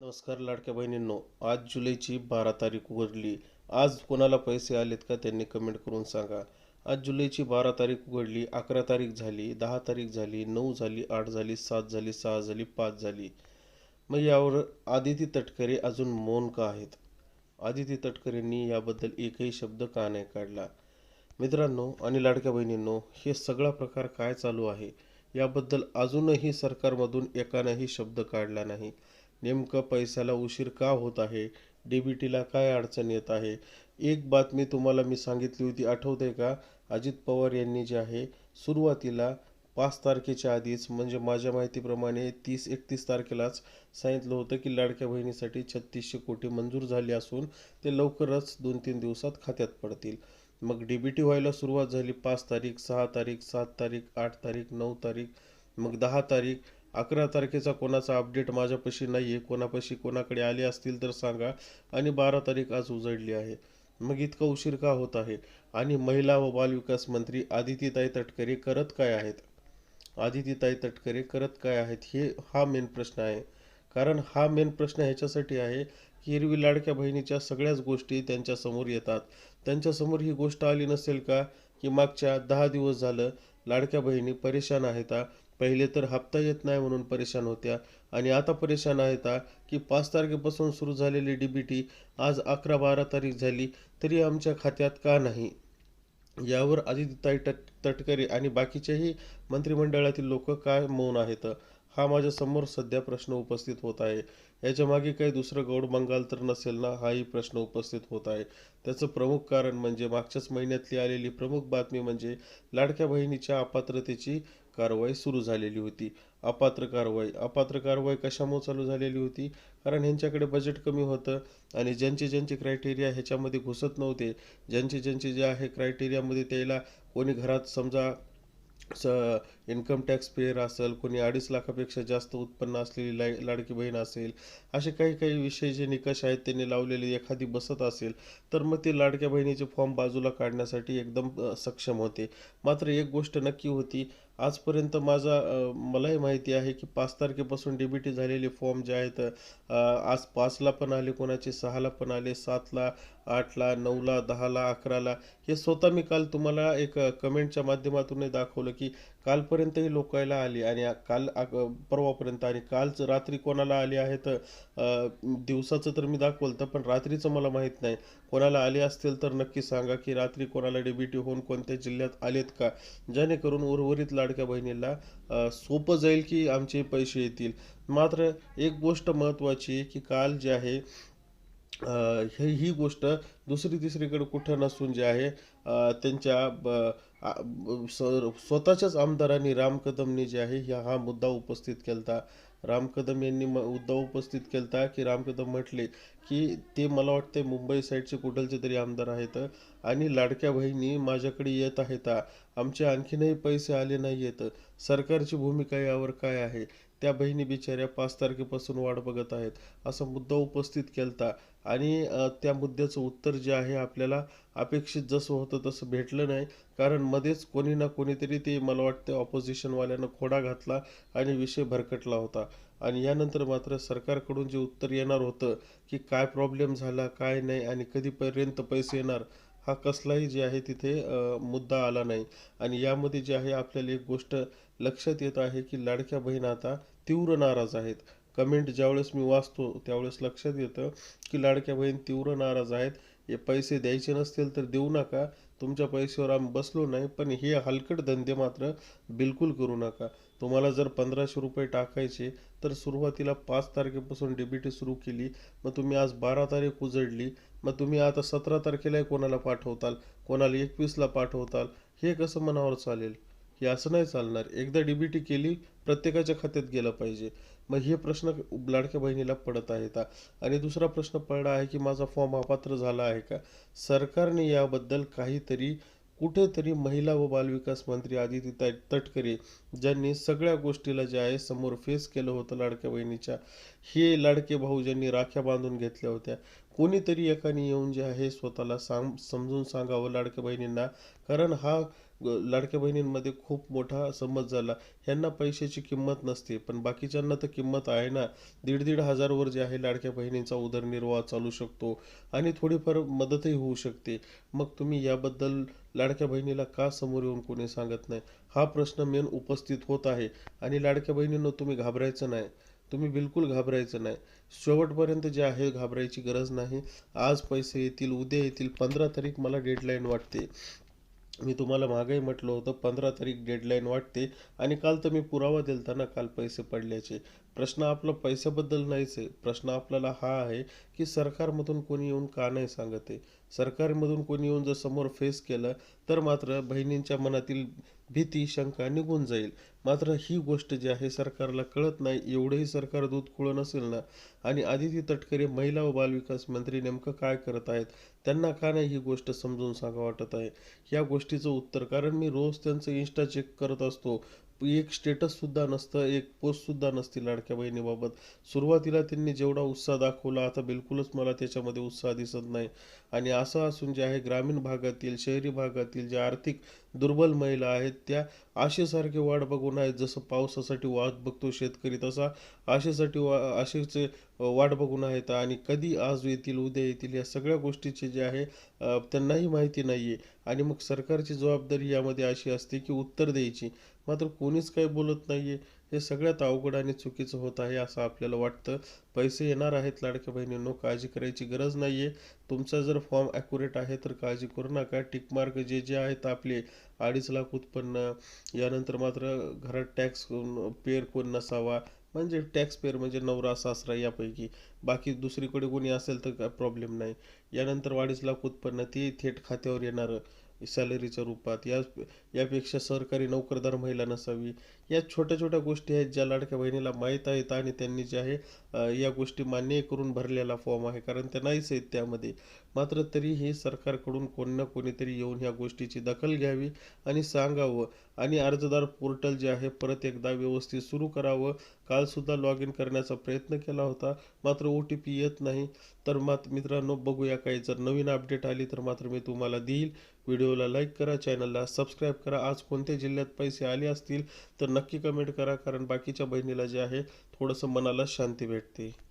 नमस्कार लाडक्या बहिणींनो आज जुलैची बारा तारीख उघडली. आज कोणाला पैसे आलेत का त्यांनी कमेंट करून सांगा. आज जुलैची बारा तारीख उघडली अकरा तारीख झाली दहा तारीख झाली नऊ झाली आठ झाली सात झाली सहा झाली पाच झाली. मग यावर आदिती तटकरे अजून मौन का आहेत? आदिती तटकरेंनी याबद्दल एकही शब्द का नाही काढला? मित्रांनो आणि लाडक्या बहिणींनो हे सगळा प्रकार काय चालू आहे? याबद्दल अजूनही सरकारमधून एकानंही शब्द काढला नाही. नेमकं पैशाला उशीर का होत आहे? डी बी टीला काय अडचण येत आहे? एक बातमी तुम्हाला मी सांगितली होती आठवते का? अजित पवार यांनी जे आहे सुरुवातीला पाच तारखेच्या आधीच म्हणजे माझ्या माहितीप्रमाणे तीस एकतीस तारखेलाच सांगितलं होतं की लाडक्या बहिणीसाठी छत्तीसशे कोटी मंजूर झाले असून ते लवकरच दोन तीन दिवसात खात्यात पडतील. मग डी बी टी व्हायला सुरुवात झाली पाच तारीख सहा तारीख सात तारीख आठ तारीख नऊ तारीख मग दहा तारीख अकरा तारखेचा कोणाचा अपडेट माझ्यापाशी नाही आहे कोणापाशी कोणाकडे आले असतील तर सांगा. आणि बारा तारीख आज उजळली आहे. मग इतका उशीर का होत आहे? आणि महिला व बालविकास मंत्री आदितीताई तटकरे करत काय आहेत? आदितीताई तटकरे करत काय आहेत हे हा मेन प्रश्न आहे. कारण हा मेन प्रश्न ह्याच्यासाठी आहे की हिरवी लाडक्या बहिणीच्या सगळ्याच गोष्टी त्यांच्यासमोर येतात. त्यांच्यासमोर ही गोष्ट आली नसेल का? की मागच्या दहा दिवस झालं लाडक्या बहिणी परेशान आहेत पहिले तर हप्ता येत नाही म्हणून परेशान होत्या. आणि आता परेशान आहेत की पाच तारखेपासून सुरू झालेली डी बी टी आज अकरा बारा तारीख झाली तरी आमच्या खात्यात का नाही? यावर आदित्यताई तट तटकरे आणि बाकीचेही मंत्रिमंडळातील लोक काय मौन आहेत? हा माझ्यासमोर सध्या प्रश्न उपस्थित होत आहे. याच्या मागे काही दुसरं गौड बंगाल तर नसेल ना हाही प्रश्न उपस्थित होत आहे. त्याचं प्रमुख कारण म्हणजे मागच्याच महिन्यातली आलेली प्रमुख बातमी म्हणजे लाडक्या बहिणीच्या अपात्रतेची कारवाई सुरू झालेली होती. अपात्र कारवाई. अपात्र कारवाई कशामुळे चालू झालेली होती? कारण ह्यांच्याकडे बजेट कमी होतं आणि ज्यांचे ज्यांचे क्रायटेरिया ह्याच्यामध्ये घुसत नव्हते ज्यांचे ज्यांचे जे आहे क्रायटेरियामध्ये त्याला कोणी घरात समजा स इन्कम टॅक्स पेअर असेल कोणी अडीच लाखापेक्षा जास्त उत्पन्न असलेली ला लाडकी बहीण असेल असे काही काही विषय जे निकष आहेत त्यांनी लावलेले एखादी बसत असेल तर मग ते लाडक्या बहिणीचे फॉर्म बाजूला काढण्यासाठी एकदम सक्षम होते. मात्र एक गोष्ट नक्की होती आजपर्यंत माझा मलाही माहिती आहे की पाच तारखेपासून डी बी टी झालेले फॉर्म जे आहेत आज पाचला पण आले कोणाचे सहाला पण आले सातला आठला नऊला दहाला अकराला. हे स्वतः मी काल तुम्हाला एक कमेंटच्या माध्यमातून दाखवलं की कालपर्यंतही लोकायला आली आणि काल परवापर्यंत आणि कालच रात्री कोणाला आली आहेत तर दिवसाचं तर मी दाखवलं पण रात्रीचं मला माहीत नाही. कोणाला आले असतील तर नक्की सांगा की रात्री कोणाला डी होऊन कोणत्या जिल्ह्यात आलेत का? जेणेकरून उर्वरित लाडक्या बहिणीला सोपं जाईल की आमचे पैसे येतील. मात्र एक गोष्ट महत्त्वाची आहे की काल जे आहे हे ही गोष्ट दुसरी तिसरीकडे कुठं नसून जे आहे त्यांच्या ब- स्वतःच्याच आमदारांनी राम कदमनी जे आहे ह्या हा मुद्दा उपस्थित केलता. राम कदम यांनी म- मुद्दा उपस्थित केलता की राम कदम म्हटले की ते मला वाटते मुंबई साईडचे कुठलचे तरी आमदार आहेत आणि लाडक्या बहिणी माझ्याकडे येत आहेत. आमचे आणखीनही पैसे आले नाही आहेत सरकारची भूमिका यावर काय आहे? त्या बहिणी बिचाऱ्या पाच तारखेपासून वाट बघत आहेत असा मुद्दा उपस्थित केलता. आणि त्या मुद्द्याचं उत्तर जे आहे आपल्याला अपेक्षित जसं होतं तसं भेटलं नाही. कारण मध्येच कोणी ना कोणीतरी ते मला वाटतं ऑपोजिशनवाल्यानं खोडा घातला आणि विषय भरकटला होता. आणि यानंतर मात्र सरकारकडून जे उत्तर येणार होतं की काय प्रॉब्लेम झाला काय नाही आणि कधीपर्यंत पैसे येणार हा कसलाही जे आहे तिथे मुद्दा आला नाही. आणि यामध्ये जे आहे आपल्याला एक गोष्ट लक्षात येत आहे की लाडक्या बहीण आता तीव्र नाराज आहेत. कमेंट ज्यावेळेस मी वाचतो त्यावेळेस लक्षात येतं की लाडक्या बहीण तीव्र नाराज आहेत. हे पैसे द्यायचे नसतील तर देऊ नका. तुमच्या पैशावर आम्ही बसलो नाही पण हे हलकट धंदे मात्र बिलकुल करू नका. तुम्हाला जर पंधराशे रुपये टाकायचे तर सुरुवातीला पाच तारखेपासून डी बी टी सुरू केली मग तुम्ही आज बारा तारीख उजडली मग तुम्ही आता सतरा तारखेलाही कोणाला पाठवताल कोणाला एकवीसला पाठवताल हे कसं मनावर चालेल? हे असं नाही चालणार. एकदा डी बी टी केली प्रत्येकाच्या खात्यात गेलं पाहिजे. मग हे प्रश्न लाडक्या बहिणीला पडत आहेत. आणि दुसरा प्रश्न पडला आहे की माझा फॉर्म अपात्र झाला आहे का? सरकारने याबद्दल काहीतरी कुठेतरी महिला व बालविकास मंत्री आदिती तटकरे ज्यांनी सगळ्या गोष्टीला जे आहे समोर फेस केलं होतं लाडक्या बहिणीच्या हे लाडके भाऊ ज्यांनी राख्या बांधून घेतल्या होत्या कोणीतरी एकाने येऊन जे आहे स्वतःला सांग समजून सांगावं लाडक्या बहिणींना. कारण हा लाडक्या बहिणींमध्ये खूप मोठा समज झाला. ह्यांना पैशाची किंमत नसते पण बाकीच्यांना तर किंमत आहे ना. दीड दीड हजारवर जे आहे लाडक्या बहिणींचा उदरनिर्वाह चालू शकतो आणि थोडीफार मदतही होऊ शकते. मग तुम्ही याबद्दल लाडक्या बहिणीला का समोर येऊन कोणी सांगत नाही? हा प्रश्न मेन उपस्थित होत आहे. आणि लाडक्या बहिणींना तुम्ही घाबरायचं नाही. तुम्ही बिलकुल घाबरायचं नाही. शेवटपर्यंत जे आहे घाबरायची गरज नाही. आज पैसे येतील उद्या येतील पंधरा तारीख मला डेडलाईन वाटते. मी तुम्हाला मागेही म्हटलं होतं पंधरा तारीख डेडलाईन वाटते आणि काल तर मी पुरावा दिलता ना काल पैसे पडल्याचे. प्रश्न आपला पैशाबद्दल नाहीच आहे. प्रश्न आपल्याला हा आहे की सरकारमधून कोणी येऊन का नाही सांगत आहे? सरकारमधून कोणी येऊन जर समोर फेस केलं तर मात्र बहिणींच्या मनातील भीती शंका निघून जाईल. मात्र ही गोष्ट जी आहे सरकारला कळत नाही एवढंही सरकार दूध खुळं नसेल ना? आणि आदिती तटकरे महिला व बालविकास मंत्री नेमकं काय करत आहेत? त्यांना का नाही ही गोष्ट समजून सांगा वाटत आहे? या गोष्टीचं उत्तर कारण मी रोज त्यांचं इन्स्टा चेक करत असतो. एक स्टेटससुद्धा नसतं एक पोस्टसुद्धा नसती लाडक्या बहिणीबाबत. सुरुवातीला त्यांनी जेवढा उत्साह दाखवला आता बिलकुलच मला त्याच्यामध्ये उत्साह दिसत नाही. आणि असं असून जे आहे ग्रामीण भागातील शहरी भागातील ज्या आर्थिक दुर्बल महिला आहेत त्या आशेसारखी वाट बघून आहेत जसं पावसासाठी वाट बघतो शेतकरी तसा. आशेसाठी वा आशेचे वाट बघून आहेत आणि कधी आज येतील उद्या येतील या सगळ्या गोष्टीचे जे आहे त्यांनाही माहिती नाही आहे आणि मग सरकारची जबाबदारी यामध्ये अशी असते की उत्तर द्यायची. मात्र कोणीच काही बोलत नाही आहे हे सगळ्यात अवघड आणि चुकीचं होत आहे असं आपल्याला वाटतं. पैसे येणार आहेत लाडक्या बहिणींनो काळजी करायची गरज नाही आहे तुमचा जर फॉर्म ॲक्युरेट आहे तर काळजी करू नका. टिकमार्क जे जे आहेत आपले अडीच लाख उत्पन्न यानंतर मात्र घरात टॅक्स पेअर कोण नसावा म्हणजे टॅक्स पेअर म्हणजे नवरा सासरा यापैकी. बाकी दुसरीकडे कोणी असेल तर काय प्रॉब्लेम नाही. यानंतर अडीच लाख उत्पन्न ते थेट खात्यावर येणारं. सॅलरीच्या रूपात या यापेक्षा सरकारी नोकरदार महिला नसावी. या छोट्या छोट्या गोष्टी आहेत ज्या लाडक्या बहिणीला माहीत आहेत आणि त्यांनी जे आहे या गोष्टी मान्य करून भरलेला फॉर्म आहे. कारण त्या नाहीच आहेत त्यामध्ये. मात्र तरीही सरकारकडून कोण ना कोणीतरी येऊन ह्या गोष्टीची दखल घ्यावी आणि सांगावं. आणि अर्जदार पोर्टल जे आहे परत एकदा व्यवस्थित सुरू करावं. कालसुद्धा लॉग इन करण्याचा प्रयत्न केला होता. मात्र ओ टी पी येत नाही. तर मात्र मित्रांनो बघूया काही. जर नवीन अपडेट आली तर मात्र मी तुम्हाला देईल. व्हिडिओला लाईक करा चॅनलला सबस्क्राईब करा. आज कोणत्या जिल्ह्यात पैसे आले असतील तर नक्की कमेंट करा कारण बाकीच्या बहिणीला जे आहे थोडंसं मनाला शांती भेटते.